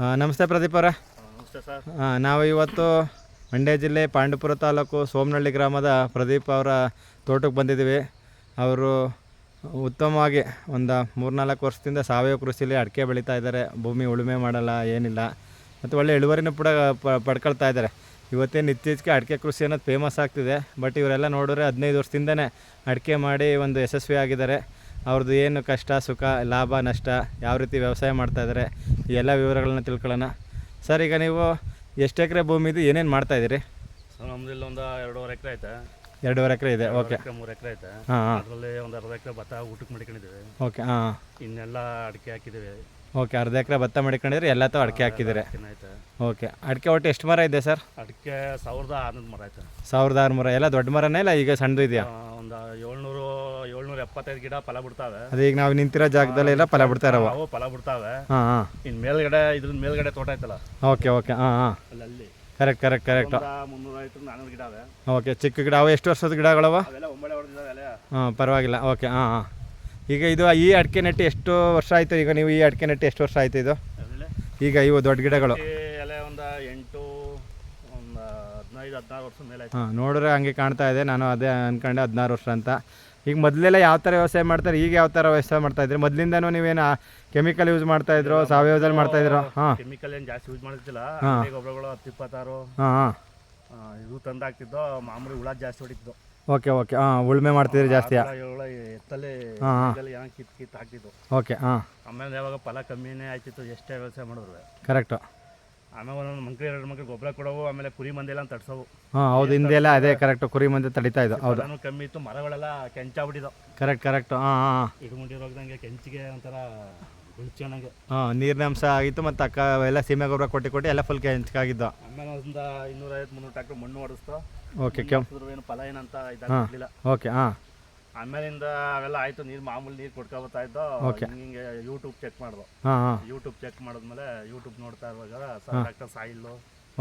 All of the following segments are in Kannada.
ನಮಸ್ತೆ ಪ್ರದೀಪ್ ಅವರ. ನಮಸ್ತೆ ಸರ್. ನಾವು ಇವತ್ತು ಮಂಡ್ಯ ಜಿಲ್ಲೆ ಪಾಂಡುಪುರ ತಾಲೂಕು ಸೋಮನಹಳ್ಳಿ ಗ್ರಾಮದ ಪ್ರದೀಪ್ ಅವರ ತೋಟಕ್ಕೆ ಬಂದಿದ್ದೀವಿ. ಅವರು ಉತ್ತಮವಾಗಿ ಒಂದು ಮೂರ್ನಾಲ್ಕು ವರ್ಷದಿಂದ ಸಾವಯವ ಕೃಷಿಯಲ್ಲಿ ಅಡಿಕೆ ಬೆಳೀತಾ ಇದ್ದಾರೆ. ಭೂಮಿ ಉಳುಮೆ ಮಾಡಲ್ಲ ಏನಿಲ್ಲ. ಮತ್ತು ಒಳ್ಳೆ ಇಳುವರಿನೂ ಕೂಡ ಪಡ್ಕೊಳ್ತಾ ಇದ್ದಾರೆ. ಇವತ್ತೇನು ಇತ್ತೀಚೆಗೆ ಅಡಿಕೆ ಕೃಷಿ ಅನ್ನೋದು ಫೇಮಸ್ ಆಗ್ತಿದೆ. ಬಟ್ ಇವರೆಲ್ಲ ನೋಡಿದ್ರೆ ಹದಿನೈದು ವರ್ಷದಿಂದನೇ ಅಡಿಕೆ ಮಾಡಿ ಒಂದು ಯಶಸ್ವಿ ಆಗಿದ್ದಾರೆ ಅವ್ರದ್ದು ಏನು ಕಷ್ಟ ಸುಖ ಲಾಭ ನಷ್ಟ ಯಾವ ರೀತಿ ವ್ಯವಸಾಯ ಮಾಡ್ತಾ ಇದ್ದಾರೆ ಈ ಎಲ್ಲ ವಿವರಗಳನ್ನ ತಿಳ್ಕೊಳ್ಳೋಣ. ಸರ್ ಈಗ ನೀವು ಎಷ್ಟು ಎಕರೆ ಭೂಮಿ ಇದು ಏನೇನು ಮಾಡ್ತಾ ಇದ್ದೀರಿ? ಸರ್ ನಮ್ದು ಇಲ್ಲಿ ಒಂದು ಎರಡೂವರೆ ಎಕರೆ ಐತೆ. ಎರಡೂವರೆ ಎಕರೆ ಇದೆ ಓಕೆ. ಎಕರೆ ಮೂರು ಎಕರೆ ಐತೆ. ಹಾಂ ಹಾಂ. ಅದರಲ್ಲಿ ಒಂದು ಅರ್ಧ ಎಕರೆ ಭತ್ತ ಊಟಕ್ಕೆ ಮಾಡ್ಕೊಂಡಿದ್ದೀವಿ. ಓಕೆ ಹಾಂ. ಇನ್ನೆಲ್ಲ ಅಡಿಕೆ ಹಾಕಿದ್ದೀವಿ. ಓಕೆ ಅರ್ಧ ಎಕರೆ ಭತ್ತ ಮಾಡಿಕೊಂಡಿದ್ರೆ ಎಲ್ಲ ತಾವು ಅಡಿಕೆ ಹಾಕಿದ್ದೀರಿ. ಐತೆ. ಓಕೆ ಅಡಿಕೆ ಒಟ್ಟು ಎಷ್ಟು ಮರ ಇದೆ ಸರ್? ಅಡಿಕೆ ಸಾವಿರದ ಆರುನೂರು ಮರ ಐತೆ. ಸಾವಿರದ ಆರುನೂರ ಎಲ್ಲ ದೊಡ್ಡ ಮರನೇ ಇಲ್ಲ ಈಗ ಸಣ್ಣದು ಇದೆಯಾ? ಒಂದು ಏಳ್ನೂರು ಎಪ್ಪತ್ತೈದು ಗಿಡ ಫಲ ಬಿಡ್ತಾವೆ. ಅದೇ ಈಗ ನಾವು ನಿಂತಿರೋ ಜಾಗದಲ್ಲಿ ಎಲ್ಲ ಫಲ ಬಿಡ್ತಾ ಇರವ. ಅವು ಫಲ ಬಿಡ್ತಾವೆ. ಹಾಂ ಹಾಂ. ಇನ್ನು ಮೇಲ್ಗಡೆ ಇದ್ರ ಮೇಲ್ಗಡೆ ತೋಟ ಐತಲ್ಲ? Okay okay. ಹಾಂ ಹಾಂ. ಅಲ್ಲಿ ಅಲ್ಲಿ ಕರೆಕ್ಟ್ ಕರೆಕ್ಟ್ ಕರೆಕ್ಟ್. ಒಂದು ಮುನ್ನೂರೈವತ್ತು ನಾನ್ನೂರು ಗಿಡ ಅವೆ. ಓಕೆ ಚಿಕ್ಕ ಗಿಡ ಅವು ಎಷ್ಟು ವರ್ಷದ ಗಿಡಗಳವ? ಅವೆಲ್ಲ ಒಂಬಳೆ ಹೊಡೆದಿದ್ದಾವೆ ಹಾಂ ಪರವಾಗಿಲ್ಲ. ಓಕೆ ಹಾಂ ಹಾಂ. ಈಗ ಇದು ಈ ಅಡಿಕೆ ನೆಟ್ಟು ಎಷ್ಟು ವರ್ಷ ಆಯಿತು? ಈಗ ನೀವು ಈ ಅಡಿಕೆ ನೆಟ್ಟು ಎಷ್ಟು ವರ್ಷ ಆಯಿತು ಇದು? ಈಗ ಇವು ದೊಡ್ಡ ಗಿಡಗಳು. ಎಲೆ ಒಂದು ಎಂಟು ಒಂದು ಹದಿನೈದು ಹದಿನಾರು ವರ್ಷದ ಮೇಲೆ ಹಾಂ ನೋಡಿದ್ರೆ ಹಂಗೆ ಕಾಣ್ತಾ ಇದೆ. ನಾನು ಅದೇ ಅನ್ಕೊಂಡೆ ಹದಿನಾರು ವರ್ಷ ಅಂತ. ಈಗ ಮೊದಲೆಲ್ಲ ಯಾವ ಥರ ವ್ಯವಸಾಯ ಮಾಡ್ತಾರೆ ಈಗ ಯಾವ ಥರ ವ್ಯವಸಾಯ ಮಾಡ್ತಾ ಇದ್ರಿ? ಮೊದಲಿಂದನೂ ನೀವೇನು ಕೆಮಿಕಲ್ ಯೂಸ್ ಮಾಡ್ತಾ ಇದ್ರು ಸಾವಯವದಲ್ಲಿ ಮಾಡ್ತಾ ಇದ್ರು? ಹಾಂ. ಕೆಮಿಕಲ್ ಏನು ಜಾಸ್ತಿ ಯೂಸ್ ಮಾಡ್ತಿಲ್ಲ. ಗೊಬ್ಬರಗಳು ಹತ್ತು ಇಪ್ಪತ್ತಾರು ಹಾಂ. ಹಾಂ ಇದು ತಂದು ಹಾಕ್ತಿದ್ದೋ ಮಾಮೂಲಿ ಹುಳ ಜಾಸ್ತಿ ಹೊಡಿತಿದ್ದು. Okay okay. ಹಾಂ ಉಳುಮೆ ಮಾಡ್ತಿದ್ರಿ ಜಾಸ್ತಿ. ಹುಳ- ಎತ್ತಲ್ಲಿ ಏನೋ ಕಿತ್ ಕಿತ್ ಹಾಕ್ತಿದ್ದು. ಓಕೆ ಹಾಂ. ಆಮೇಲೆ ಯಾವಾಗ ಫಲ ಕಮ್ಮಿನೇ ಆಯ್ತಿತ್ತು ಎಷ್ಟೇ ವ್ಯವಸಾಯ ಮಾಡಿದ್ರು. ಕರೆಕ್ಟು ಆಮೇಲೆ ಒಂದೊಂದು ಮಂಕ್ರಿ ಎರಡು ಮಂಕ್ರಿ ಗೊಬ್ಬರ ಕೊಡವು ಆಮೇಲೆ ಕುರಿ ಮಂದಿ ಮಂದೆಲ್ಲ ತಡ್ಸವು. ಹಾಂ ಹೌದು ಹಿಂದೆಲ್ಲ ಅದೇ ಕರೆಕ್ಟ್ ಕುರಿ ಮಂದಿ ತಡಿತಾ ಇದ್ದು ಹೌದು. ನಾನು ಕಮ್ಮಿ ಇತ್ತು ಮರಗಳೆಲ್ಲ ಕೆಂಚಾಗ್ಬಿಟ್ಟಿದ್ದು ಕರೆಕ್ಟ್ ಕರೆಕ್ಟ್ ಹಾಂ ಹಾಂ ಇಡುಮುಂಡಿ ರೋಗದಂಗೆ ಕೆಂಚಿಗೆ ಒಂಥರ ಗುಳ್ಚಣಂಗೆ ಹಾಂ ನೀರಿನ ಅಂಶ ಆಗಿತ್ತು ಮತ್ತು ಅಕ್ಕ ಎಲ್ಲ ಸೀಮೆ ಗೊಬ್ಬರ ಕೊಟ್ಟು ಕೊಟ್ಟು ಎಲ್ಲ ಫುಲ್ ಕೆಂಚಕಾಗಿದ್ದು ಆಮೇಲೆ ಒಂದು ಇನ್ನೂರೈವತ್ತು ಮುನ್ನೂರು ಟ್ಯಾಕ್ಟ್ರ್ ಮಣ್ಣು ಹೊಡೆಸ್ತು ಓಕೆ ಕೆಂಪು ಏನು ಫಲ ಏನಂತ ಇದಾಗಲಿಲ್ಲ ಓಕೆ ಹಾಂ. ಆಮೇಲಿಂದ ಅವೆಲ್ಲ ಆಯ್ತು ನೀರು ಮಾಮೂಲಿ ನೀರು ಕೊಡ್ಕೊಬತ್ತಾ ಇದ್ದೋ. ಹಿಂಗೆ ಯೂಟ್ಯೂಬ್ ಚೆಕ್ ಮಾಡ್ದು. ಯೂಟ್ಯೂಬ್ ಚೆಕ್ ಮಾಡಿದ್ಮೇಲೆ ಯೂಟ್ಯೂಬ್ ನೋಡ್ತಾ ಇರುವಾಗ ಸರ್ ಡಾಕ್ಟರ್ ಸಾಯಿಲ್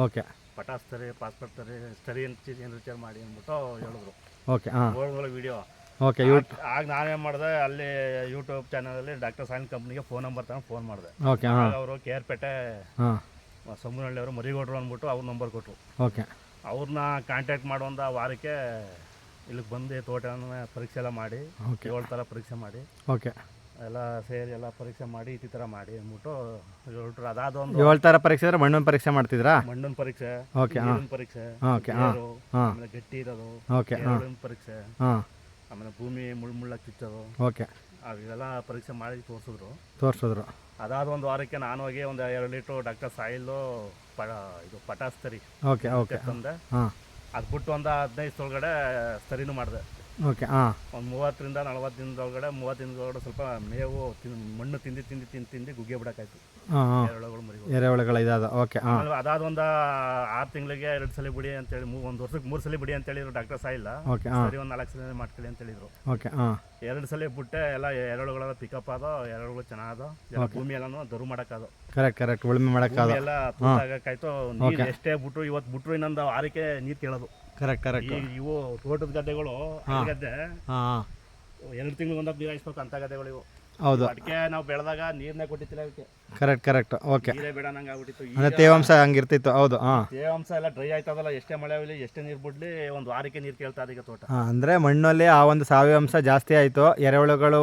ಓಕೆ ಪಟಾಸ್ ತರಿ ಪಾಸ್ಪೋರ್ಟ್ ತರಿ ಸ್ಟರಿ ಏನು ರಿಚಾರ್ ಮಾಡಿ ಅಂದ್ಬಿಟ್ಟು ಹೇಳಿದ್ರು. ಓಕೆ ನೋಡಿದ್ಮೇಲೆ ವಿಡಿಯೋ ಓಕೆ ಆಗ ನಾನೇನು ಮಾಡಿದೆ ಅಲ್ಲಿ ಯೂಟ್ಯೂಬ್ ಚಾನಲಲ್ಲಿ ಡಾಕ್ಟರ್ ಸಾಯಿಲ್ ಕಂಪ್ನಿಗೆ ಫೋನ್ ನಂಬರ್ ತಗೊಂಡು ಫೋನ್ ಮಾಡಿದೆ. ಓಕೆ ಅವರು ಕೆ ಆರ್ ಪೇಟೆ ಸೊಮ್ಮನಹಳ್ಳಿ ಅವರು ಮರಿಗೌಡರು ಅಂದ್ಬಿಟ್ಟು ಅವ್ರ ನಂಬರ್ ಕೊಟ್ಟರು ಓಕೆ ಅವ್ರನ್ನ ಕಾಂಟ್ಯಾಕ್ಟ್ ಮಾಡುವಂಥ ವಾರಕ್ಕೆ ಇಲ್ಲಿಗೆ ಬಂದು ತೋಟನ ಪರೀಕ್ಷೆ ಎಲ್ಲ ಮಾಡಿ ಏಳು ಥರ ಪರೀಕ್ಷೆ ಮಾಡಿ. ಓಕೆ ಎಲ್ಲ ಸೇರಿ ಎಲ್ಲ ಪರೀಕ್ಷೆ ಮಾಡಿ ಈ ಥರ ಮಾಡಿ ಅಂದ್ಬಿಟ್ಟು ಹೇಳ್ಬಿಟ್ರು ಅದಾದ ಒಂದು ಏಳು ಥರ ಪರೀಕ್ಷೆ ಅಂದ್ರೆ ಮಣ್ಣಿನ ಪರೀಕ್ಷೆ ಮಾಡ್ತಿದ್ರಾ? ಮಣ್ಣಿನ ಪರೀಕ್ಷೆ ಓಕೆ ಪರೀಕ್ಷೆ ಓಕೆ ಆಮೇಲೆ ಗಟ್ಟಿ ಇರೋದು ಓಕೆ ಪರೀಕ್ಷೆ ಹಾಂ. ಆಮೇಲೆ ಭೂಮಿ ಮುಳ್ಳು ಮುಳ್ಳ ಚುಚ್ಚೋದು. ಓಕೆ ಅವೆಲ್ಲ ಪರೀಕ್ಷೆ ಮಾಡಿ ತೋರಿಸಿದ್ರು. ತೋರಿಸಿದ್ರು. ಅದಾದ ಒಂದು ವಾರಕ್ಕೆ ನಾನು ಹೋಗಿ ಒಂದು ಎರಡು ಲೀಟ್ರು ಡಾಕ್ಟರ್ ಸಾಯಿಲು ಪ ಇದು ಪಟಾಸ್ತರಿ ಓಕೆ ಓಕೆ ತಂದೆ. ಹಾಂ. ಅದು ಬಿಟ್ಟು ಒಂದು ಹದಿನೈದು ಒಳಗಡೆ ಸರಿನೂ ಮಾಡಿದೆ. ಓಕೆ ಹಾಂ ಒಂದು ಮೂವತ್ತರಿಂದ ನಲವತ್ತು ದಿನದೊಳಗಡೆ ಮೂವತ್ತು ದಿನದೊಳಗಡೆ ಸ್ವಲ್ಪ ಮೇವು ತಿನ್ ಮಣ್ಣು ತಿಂದು ತಿಂದು ತಿಂದು ತಿಂದು ಗುಗ್ಗೆ ಬಿಡೋಕ್ಕಾಯ್ತು. ಹಾಂ ಎರೆಹುಳಗಳು ಇದಾದ ಓಕೆ ಹಾಂ ಅದಾದ ಒಂದು ಆರು ತಿಂಗಳಿಗೆ ಎರಡು ಸಲ ಬಿಡಿ ಅಂತೇಳಿ ಹೇಳಿ ಒಂದು ವರ್ಷಕ್ಕೆ ಮೂರು ಸಲ ಬಿಡಿ ಅಂತ ಹೇಳಿದ್ರು ಡಾಕ್ಟರ್ ಸಹ ಓಕೆ ಹಾಂ ಸರಿ ಒಂದು ನಾಲ್ಕು ಸಲ ಮಾಡ್ಕೊಳ್ಳಿ ಅಂತ ಹೇಳಿದ್ರು ಓಕೆ ಹಾಂ ಎರಡು ಸಲ ಬಿಟ್ಟೆ ಎಲ್ಲ ಎರೆಹುಳುಗಳೆಲ್ಲ ಪಿಕಪ್ ಆದೋ ಎರೆಹುಳುಗಳು ಚೆನ್ನಾದೋ ಎಲ್ಲ ಭೂಮಿ ಎಲ್ಲಾನು ದರು ಮಾಡೋಕ್ಕಾದೋ ಕರೆಕ್ಟ್ ಕರೆಕ್ಟ್ ಉಳುಮೆ ಮಾಡೋಕ್ಕಾದ ಎಲ್ಲ ನೀರು ಎಷ್ಟೇ ಬಿಟ್ರು ಇವತ್ತು ಬಿಟ್ರು ಇನ್ನೊಂದು ಆರಕ್ಕೆ ನೀರು ಕೇಳೋದು. ಕರೆಕ್ಟ್ ಕರೆಕ್ಟ್ ಈಗ ಇವು ತೋಟದ ಗದ್ದೆಗಳು ಹಳ್ಳಿ ಗದ್ದೆ. ಹಾಂ. ಎರಡು ತಿಂಗಳು ನೀರು ಹಾಯಿಸ್ಬೇಕು ಅಂತ ಗದ್ದೆಗಳು ಇವು. ಹೌದು. ಅಡಿಕೆ ನಾವು ಬೆಳೆದಾಗ ನೀರನ್ನೇ ಕೊಟ್ಟಿತ್ತಿಲ್ಲ ಅದಕ್ಕೆ ಕರೆಕ್ಟ್ ಕರೆಕ್ಟ್ ಓಕೆ ನೀರೇ ಬೇಡ ನಂಗೆ ಆಗ್ಬಿಟ್ಟಿತ್ತು ಅಂದರೆ ತೇವಾಂಶ ಹಂಗಿರ್ತಿತ್ತು. ಹೌದು ಹಾಂ. ತೇವಾಂಶ ಎಲ್ಲ ಡ್ರೈ ಆಯ್ತದಲ್ಲ ಎಷ್ಟೇ ಮಳೆ ಆಗಲಿ ಎಷ್ಟೇ ನೀರು ಬಿಡ್ಲಿ ಒಂದು ವಾರಕ್ಕೆ ನೀರು ಕೇಳ್ತಾ ಅದಕ್ಕೆ ತೋಟ. ಹಾಂ ಅಂದರೆ ಮಣ್ಣಲ್ಲಿ ಆ ಒಂದು ಸಾವಯವಾಂಶ ಜಾಸ್ತಿ ಆಯಿತು ಎರೆಹುಳುಗಳು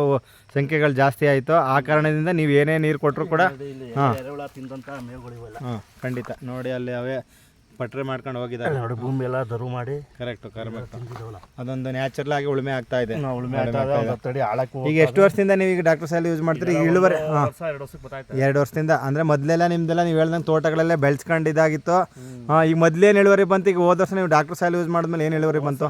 ಸಂಖ್ಯೆಗಳು ಜಾಸ್ತಿ ಆಯಿತು ಆ ಕಾರಣದಿಂದ ನೀವು ಏನೇ ನೀರು ಕೊಟ್ಟರು ಕೂಡ ಇಲ್ಲಿ ಎರೆಹುಳ ತಿಂದಂಥ ಮೇವುಗಳು ಇವೆಲ್ಲ. ಹಾಂ ಖಂಡಿತ. ನೋಡಿ ಅಲ್ಲಿ ಅವೇ ಪಟ್ರೆ ಮಾಡ್ಕೊಂಡು ಹೋಗಿದ್ದಾರೆ. ನೋಡಿ ಭೂಮಿ ಎಲ್ಲ ದರು ಮಾಡಿ ಕರೆಕ್ಟು ಕರೆಕ್ಟ್ ಅದೊಂದು ನ್ಯಾಚುರಲ್ ಆಗಿ ಉಳುಮೆ ಆಗ್ತಾ ಇದೆ. ಉಳುಮೆ ಆಳಕ್ಕೂ ಈಗ ಎಷ್ಟು ವರ್ಷದಿಂದ ನೀವು ಈಗ ಡಾಕ್ಟರ್ ಸಾಲಿ ಯೂಸ್ ಮಾಡ್ತೀರಿ? ಈಗ ಇಳುವರಿ ಎರಡು ವರ್ಷದಿಂದ ಅಂದ್ರೆ ಮೊದಲೆಲ್ಲ ನಿಮ್ದೆಲ್ಲ ನೀವು ಹೇಳ್ದಂಗೆ ತೋಟಗಳೆಲ್ಲ ಬೆಳೆಸ್ಕೊಂಡು ಇದಾಗಿತ್ತು ಈಗ ಮೊದಲೇನು ಇಳುವರಿ ಬಂತು ಈಗ ಹೋದ ವರ್ಷ ನೀವು ಡಾಕ್ಟರ್ ಸಾಲಿ ಯೂಸ್ ಮಾಡಿದ್ಮೇಲೆ ಏನು ಇಳುವರಿ ಬಂತು?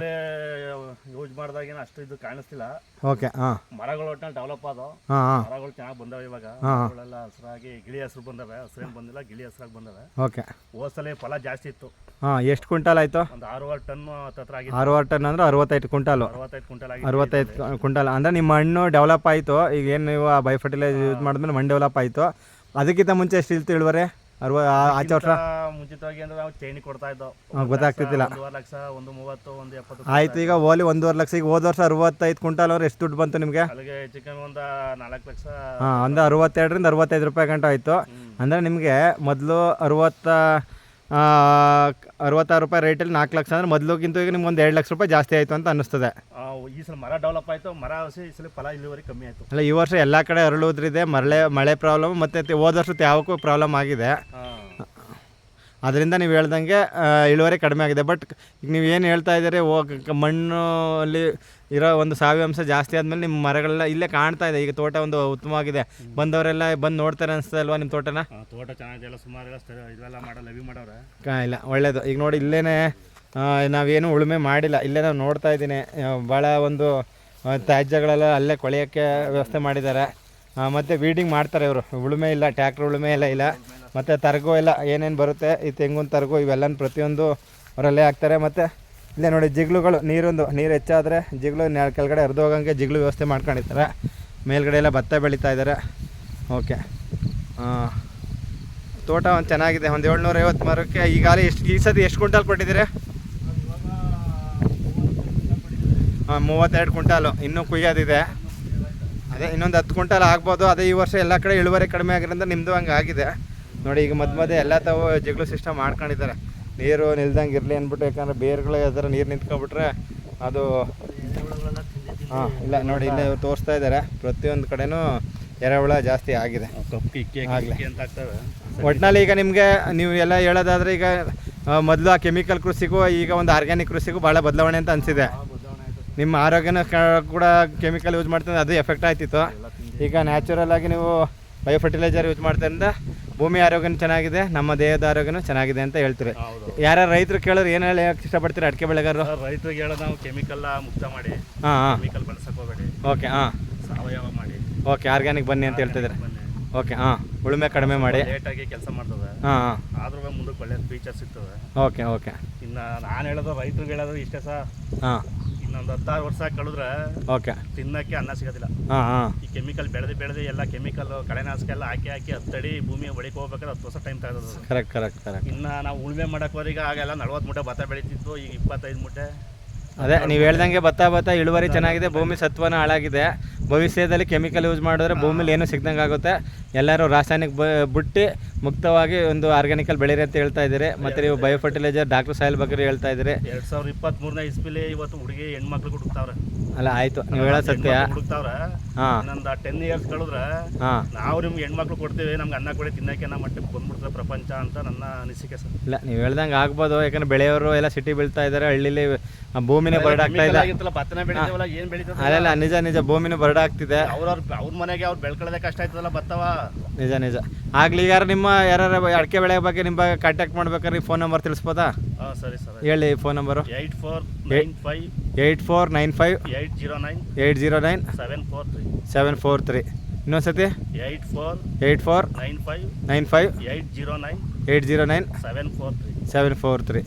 ಮಾಡಿದಾಗೇನು ಅಷ್ಟು ಇದು ಕಾಣಿಸ್ತಿಲ್ಲ. ಓಕೆ ಹಾಂ. ಮರಗಳು ಒಟ್ಟಿನಲ್ಲಿ ಡೆವಲಪ್ ಆದವು. ಹಾಂ ಹಾಂ. ಮರಗಳು ಚೆನ್ನಾಗಿ ಬಂದವೆ ಇವಾಗ. ಮರಗಳೆಲ್ಲ ಹಸಿರಾಗಿ ಗಿಳಿ ಹಸಿರು ಬಂದವೆ ಹಸಿರೇನು ಬಂದಿಲ್ಲ ಗಿಳಿ ಹಸಿರಾಗಿ ಬಂದವೆ. ಓಕೆ. ಹೋದ್ಸಲ ಫಲ ಜಾಸ್ತಿ ಇತ್ತು. ಹಾಂ ಎಷ್ಟು ಕ್ವಿಂಟಾಲ್ ಆಯಿತು? ಒಂದು ಆರೂವರೆ ಟನ್ ಹತ್ರ ಆಗಿತ್ತು. ಅರವತ್ತು ಟನ್ ಅಂದ್ರೆ ಅರವತ್ತೈದು ಕ್ವಿಂಟಾಲು. ಅರವತ್ತೈದು ಕ್ವಿಂಟಲ್ ಆಗಿದೆ ಅರವತ್ತೈದು ಕ್ವಿಂಟಾಲ್. ಅಂದ್ರೆ ನಿಮ್ಮ ಹಣ್ಣು ಡೆವಲಪ್ ಆಯಿತು. ಈಗ ಏನು ನೀವು ಬೈ ಫರ್ಟಿಲೈಸರ್ ಯೂಸ್ ಮಾಡಿದ್ಮೇಲೆ ಮಣ್ಣು ಡೆವಲಪ್ ಆಯಿತು. ಅದಕ್ಕಿಂತ ಮುಂಚೆ ಎಷ್ಟು ಇಲ್ತು ಇಳುವರಿ? ಅರವ ಆಚೆ ವರ್ಷ ಮುಂಚಿತವಾಗಿ ಅಂದ್ರೆ ನಾವು ಚೈನಿ ಕೊಡ್ತಾ ಇದ್ದೋ ಗೊತ್ತಾಗ್ತಿದ್ದಿಲ್ಲ. ಒಂದೂವರೆ ಲಕ್ಷ ಒಂದು ಮೂವತ್ತು ಒಂದು ಎಪ್ಪತ್ತು ಆಯ್ತು ಈಗ ಓಲಿ ಒಂದೂವರೆ ಲಕ್ಷ ಈಗ ಹೋದ ವರ್ಷ ಅರವತ್ತೈದು ಕ್ವಿಂಟಲ್ ಅವ್ರು ಎಷ್ಟು ದುಡ್ಡು ಬಂತು ನಿಮಗೆ? ಅಲ್ಲಿಗೆ ಚಿಕನ್ ಒಂದು ನಾಲ್ಕು ಲಕ್ಷ ಹಾಂ ಒಂದು ಅರವತ್ತೆರಡರಿಂದ ಅರವತ್ತೈದು ರೂಪಾಯಿ ಗಂಟ ಆಯಿತು. ಅಂದ್ರೆ ನಿಮಗೆ ಮೊದಲು ಅರವತ್ತ ಅರವತ್ತಾರು ರೂಪಾಯಿ ರೇಟಲ್ಲಿ ನಾಲ್ಕು ಲಕ್ಷ ಅಂದರೆ ಮೊದಲುಗಿಂತ ಈಗ ನಿಮ್ಗೆ ಒಂದು ಎರಡು ಲಕ್ಷ ರೂಪಾಯಿ ಜಾಸ್ತಿ ಆಯಿತು ಅಂತ ಅನ್ನಿಸ್ತದೆ. ಈ ಸಲ ಮರ ಡೆವಲಪ್ ಆಯಿತು ಮರ ಹಸಿ ಈ ಸಲ ಫಲ ಇಳುವರಿ ಕಮ್ಮಿ ಆಯಿತು. ಅಲ್ಲ ಈ ವರ್ಷ ಎಲ್ಲ ಕಡೆ ಅರಳುವುದ್ರಿದೆ ಮರಳೆ ಮಳೆ ಪ್ರಾಬ್ಲಮ್ ಮತ್ತು ಹೋದ ವರ್ಷ ಯಾವಕ್ಕೂ ಪ್ರಾಬ್ಲಮ್ ಆಗಿದೆ. ಅದರಿಂದ ನೀವು ಹೇಳ್ದಂಗೆ ಇಳುವರಿ ಕಡಿಮೆ ಆಗಿದೆ. ಬಟ್ ಈಗ ನೀವು ಏನು ಹೇಳ್ತಾ ಇದ್ದೀರಿ ಹೋಗ ಮಣ್ಣು ಅಲ್ಲಿ ಇರೋ ಒಂದು ಸಾವ್ಯಾಂಶ ಜಾಸ್ತಿ ಆದಮೇಲೆ ನಿಮ್ಮ ಮರಗಳೆಲ್ಲ ಇಲ್ಲೇ ಕಾಣ್ತಾ ಇದೆ. ಈಗ ತೋಟ ಒಂದು ಉತ್ತಮವಾಗಿದೆ. ಬಂದವರೆಲ್ಲ ಬಂದು ನೋಡ್ತಾರೆ ಅನಿಸ್ತದೆ ಅಲ್ವಾ ನಿಮ್ಮ ತೋಟನ? ತೋಟ ಚೆನ್ನಾಗಿದೆ. ಎಲ್ಲ ಸುಮಾರು ಇದೆಲ್ಲ ಮಾಡಲ್ಲ ಲವಿ ಮಾಡೋರು ಕಾ- ಇಲ್ಲ ಒಳ್ಳೇದು. ಈಗ ನೋಡಿ ಇಲ್ಲೇ ನಾವೇನು ಉಳುಮೆ ಮಾಡಿಲ್ಲ. ಇಲ್ಲೇ ನಾವು ನೋಡ್ತಾ ಇದ್ದೀನಿ. ಭಾಳ ಒಂದು ತ್ಯಾಜ್ಯಗಳೆಲ್ಲ ಅಲ್ಲೇ ಕೊಳೆಯೋಕ್ಕೆ ವ್ಯವಸ್ಥೆ ಮಾಡಿದ್ದಾರೆ. ಮತ್ತು ವೀಡಿಂಗ್ ಮಾಡ್ತಾರೆ ಇವರು. ಉಳುಮೆ ಇಲ್ಲ ಟ್ಯಾಕ್ಟ್ರ್ ಉಳುಮೆ ಎಲ್ಲ ಇಲ್ಲ. ಮತ್ತು ತರಗು ಎಲ್ಲ ಏನೇನು ಬರುತ್ತೆ, ಈ ತೆಂಗಿನ ತರಗು ಇವೆಲ್ಲ ಪ್ರತಿಯೊಂದು ಅವರಲ್ಲೇ ಹಾಕ್ತಾರೆ. ಮತ್ತು ಇಲ್ಲೇ ನೋಡಿ ಜಿಗ್ಲುಗಳು, ನೀರೊಂದು, ನೀರು ಹೆಚ್ಚಾದರೆ ಜಿಗ್ಲು ಕೆಳಗಡೆ ಹರಿದು ಹೋಗೋಂಗೆ ಜಿಗ್ಲು ವ್ಯವಸ್ಥೆ ಮಾಡ್ಕೊಂಡಿರ್ತಾರೆ. ಮೇಲ್ಗಡೆ ಎಲ್ಲ ಭತ್ತ ಬೆಳೀತಾ ಇದ್ದಾರೆ ಓಕೆ. ತೋಟ ಒಂದು ಚೆನ್ನಾಗಿದೆ. ಒಂದು ಏಳ್ನೂರ ಐವತ್ತು ಮರಕ್ಕೆ ಈಗಾಗಲೇ ಎಷ್ಟು, ಈ ಸತಿ ಎಷ್ಟು ಕುಂಟಾಲ್ ಕೊಟ್ಟಿದ್ದೀರಿ? ಹಾಂ ಮೂವತ್ತೆರಡು ಕ್ವಿಂಟಾಲು. ಇನ್ನೂ ಕುಯ್ಯೋದಿದೆ. ಅದೇ ಇನ್ನೊಂದು ಹತ್ತು ಕ್ವಿಂಟಾಲ್ ಆಗ್ಬೋದು. ಅದೇ ಈ ವರ್ಷ ಎಲ್ಲ ಕಡೆ ಇಳುವರಿ ಕಡಿಮೆ ಆಗಿರೋದ್ರಿಂದ ನಿಮ್ಮದು ಹಂಗೆ ಆಗಿದೆ. ನೋಡಿ ಈಗ ಮಧ್ಯ ಮಧ್ಯೆ ಎಲ್ಲ ತಾವು ಜಗ್ಲು ಸಿಸ್ಟಮ್ ಮಾಡ್ಕೊಂಡಿದ್ದಾರೆ. ನೀರು ನಿಲ್ದಂಗೆ ಇರಲಿ ಅಂದ್ಬಿಟ್ಟು ಯಾಕಂದ್ರೆ ಬೇರ್ಗಳು ಯಾವ್ದಾರ ನೀರು ನಿಂತ್ಕೊಬಿಟ್ರೆ ಅದು ಹಾಂ ಇಲ್ಲ ನೋಡಿ ಇಲ್ಲೇ ತೋರಿಸ್ತಾ ಇದ್ದಾರೆ. ಪ್ರತಿಯೊಂದು ಕಡೆನೂ ಎರೆಹುಳ ಜಾಸ್ತಿ ಆಗಿದೆ. ಒಟ್ಟಿನಲ್ಲಿ ಈಗ ನಿಮಗೆ ನೀವು ಎಲ್ಲ ಹೇಳೋದಾದ್ರೆ ಈಗ ಮೊದಲು ಆ ಕೆಮಿಕಲ್ ಕೃಷಿಗೂ ಈಗ ಒಂದು ಆರ್ಗ್ಯಾನಿಕ್ ಕೃಷಿಗೂ ಭಾಳ ಬದಲಾವಣೆ ಅಂತ ಅನಿಸಿದೆ. ನಿಮ್ಮ ಆರೋಗ್ಯನ ಕೂಡ ಕೆಮಿಕಲ್ ಯೂಸ್ ಮಾಡ್ತಿದ್ರೆ ಅದು ಎಫೆಕ್ಟ್ ಆಯ್ತಿತ್ತು. ಈಗ ನ್ಯಾಚುರಲ್ ಆಗಿ ನೀವು ಬಯೋ ಫರ್ಟಿಲೈಸರ್ ಯೂಸ್ ಮಾಡ್ತಾರಿಂದ ಭೂಮಿ ಆರೋಗ್ಯನೂ ಚೆನ್ನಾಗಿದೆ ನಮ್ಮ ದೇಹದ ಆರೋಗ್ಯನೂ ಚೆನ್ನಾಗಿದೆ ಅಂತ ಹೇಳ್ತೀರಿ. ಯಾರ ರೈತರು ಕೇಳೋರು ಏನು ಹೇಳಿ ಇಷ್ಟಪಡ್ತೀರಿ ಅಡಿಕೆ ಬೆಳೆಗಾರರು? ರೈತರಿಗೆ ಹೇಳೋದು ನಾವು ಕೆಮಿಕಲ್ ಮುಕ್ತ ಮಾಡಿ ಹಾಂ ಹಾಂ. ಕೆಮಿಕಲ್ ಬಳಸಕ್ ಹೋಗಬೇಡಿ. ಓಕೆ ಹಾಂ. ಸಾವಯವ ಮಾಡಿ. ಓಕೆ ಆರ್ಗ್ಯಾನಿಕ್ ಬನ್ನಿ ಅಂತ ಹೇಳ್ತಿದ್ದಾರೆ. ಓಕೆ ಹಾಂ. ಉಳುಮೆ ಕಡಿಮೆ ಮಾಡಿ. ಲೇಟಾಗಿ ಕೆಲಸ ಮಾಡ್ತದೆ. ಹಾಂ ಹಾಂ. ಆದ್ರೂ ಮುಂದಕ್ಕೆ ಒಳ್ಳೆ ಫೀಚರ್ ಸಿಗ್ತದೆ. Okay okay. ಇನ್ನು ನಾನು ಹೇಳೋದು ರೈತರಿಗೆ ಹೇಳೋದು ಇಷ್ಟೇ ಸಹ ಹಾಂ. ಇನ್ನೊಂದು ಹತ್ತಾರು ವರ್ಷ ಕಳೆದ್ರೆ ಓಕೆ ತಿನ್ನಕ್ಕೆ ಅನ್ನ ಸಿಗೋದಿಲ್ಲ. ಹಾಂ ಹಾಂ. ಈ ಕೆಮಿಕಲ್ ಬೆಳೆದು ಬೆಳೆದು ಎಲ್ಲ ಕೆಮಿಕಲ್ ಕಳೆನಾಶಕ ಎಲ್ಲ ಹಾಕಿ ಹಾಕಿ ಹತ್ತಡಿ ಭೂಮಿ ಒಳಗೆ ಹೋಗ್ಬೇಕಾದ್ರೆ ಹತ್ತು ವರ್ಷ ಟೈಮ್ ತಗೋದು ಕರೆಕ್ಟ್ ಕರೆಕ್ಟ್ ಕರೆಕ್ಟ್ ಇನ್ನು ನಾವು ಉಳುಮೆ ಮಾಡಕ್ಕೆ ಹೋದಾಗ ಆಗೆಲ್ಲ ನಲ್ವತ್ತು ಮೂಟೆ ಭತ್ತ ಬೆಳೀತಿತ್ತು ಈಗ ಇಪ್ಪತ್ತೈದು ಮೂಟೆ. ಅದೇ ನೀವು ಹೇಳ್ದಂಗೆ ಭತ್ತ ಭತ್ತ ಇಳುವರಿ ಚೆನ್ನಾಗಿದೆ ಭೂಮಿ ಸತ್ವನ ಹಾಳಾಗಿದೆ. ಭವಿಷ್ಯದಲ್ಲಿ ಕೆಮಿಕಲ್ ಯೂಸ್ ಮಾಡಿದ್ರೆ ಭೂಮಿಲಿ ಏನು ಸಿಗ್ದಂಗೆ ಆಗುತ್ತೆ ಎಲ್ಲರೂ ರಾಸಾಯನಿಕ ಬ ಬಿಟ್ಟು ಮುಕ್ತವಾಗಿ ಒಂದು ಆರ್ಗ್ಯಾನಿಕಲ್ ಬೆಳೀರಿ ಅಂತ ಹೇಳ್ತಾ ಇದ್ದಾರೆ. ಮತ್ತೆ ನೀವು ಬಯೋ ಫರ್ಟಿಲೈಸರ್ ಡಾಕ್ಟರ್ ಸಾಹಿಲ್ ಬಗ್ಗೆ ಹೇಳ್ತಾ ಇದ್ದಾರೆ. ಎರಡ್ ಸಾವಿರದ ಇಪ್ಪತ್ತ್ ಮೂರನೇ ಇಸ್ಪಿಲಿ ಇವತ್ತು ಹುಡುಗಿ ಹೆಣ್ಮಕ್ಳು ಹುಡುಕ್ತಾವ್ರೆ. ಅಲ್ಲ ಆಯ್ತು. ನೀವು ಹೇಳ ಸತ್ಯ. ಹುಡುಕ್ತಾವ್ರ. ನಂದು ಟೆನ್ ಇಯರ್ಸ್ ಕಳೆದ್ರೆ ನಾವು ನಿಮ್ಗೆ ಹೆಣ್ಮಕ್ಳು ಕೊಡ್ತೀವಿ ನಮ್ಗೆ ಅನ್ನ ಕೊಡಿ ತಿನ್ನಕ್ಕೆ ನಮ್ಮ ಮಟ್ಟಕ್ಕೆ ಬಂದ್ಬಿಡ್ತಾರೆ ಪ್ರಪಂಚ ಅಂತ ನನ್ನ ಅನಿಸಿಕೆ ಸರ್. ಇಲ್ಲ ನೀವು ಹೇಳ್ದಂಗೆ ಆಗ್ಬೋದು. ಯಾಕಂದ್ರೆ ಬೆಳೆಯವರು ಎಲ್ಲ ಸಿಟಿ ಬೀಳ್ತಾ ಇದ್ದಾರೆ ಹಳ್ಳಿಲಿ ಭೂಮಿನೇ ಬರಡಾಗ್ತಾ ಇಲ್ಲ. ಇದೆ ಭತ್ತನ ಬೆಳಿತೀವಲ್ಲ ಏನ್ ಅಲ್ಲ ನಿಜ ನಿಜ. ಭೂಮಿನೂ ಬರಡಾಗ್ತಿದೆ ಅವ್ರವ್ರ ಅವ್ರ ಮನೆಗೆ ಅವ್ರು ಬೆಳ್ಕೊಳ್ಳೋದೇ ಕಷ್ಟ ಆಯ್ತದಲ್ಲ ಭತ್ತವ. ನಿಜ ನಿಜ. ಆಗ್ಲಿ ಯಾರು ನಿಮ್ಮ ಯಾರು ಅಡಿಕೆ ಬೆಳೆ ಬಗ್ಗೆ ನಿಮ್ಮ ಬಗ್ಗೆ ಕಾಂಟ್ಯಾಕ್ಟ್ ಮಾಡ್ಬೇಕಾದ್ರೆ ಫೋನ್ ನಂಬರ್ ತಿಳಿಸ್ಬೋದಾ? ಹಾಂ ಸರಿ ಸರ್ ಹೇಳಿ phone number eight four nine five eight four nine five eight zero nine eight zero nine seven four three seven four three ಇನ್ನೊಂದು ಸತಿ eight four eight four nine five nine five eight zero nine eight zero nine seven four three seven four three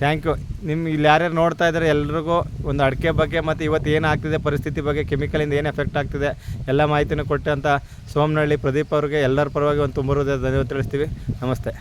thank you ನಿಮ್ಮ ಇಲ್ಲಿ ಯಾರ್ಯಾರು ನೋಡ್ತಾ ಇದ್ದಾರೆ ಎಲ್ರಿಗೂ ಒಂದು ಅಡಿಕೆ ಬಗ್ಗೆ ಮತ್ತು ಇವತ್ತು ಏನು ಆಗ್ತಿದೆ ಪರಿಸ್ಥಿತಿ ಬಗ್ಗೆ ಕೆಮಿಕಲಿಂದ ಏನು ಎಫೆಕ್ಟ್ ಆಗ್ತಿದೆ ಎಲ್ಲ ಮಾಹಿತಿನೂ ಕೊಟ್ಟಂಥ ಸೋಮನಹಳ್ಳಿ ಪ್ರದೀಪ್ ಅವ್ರಿಗೆ ಎಲ್ಲರ ಪರವಾಗಿ ಒಂದು ತುಂಬ ಧನ್ಯವಾದ ತಿಳಿಸ್ತೀವಿ. ನಮಸ್ತೆ.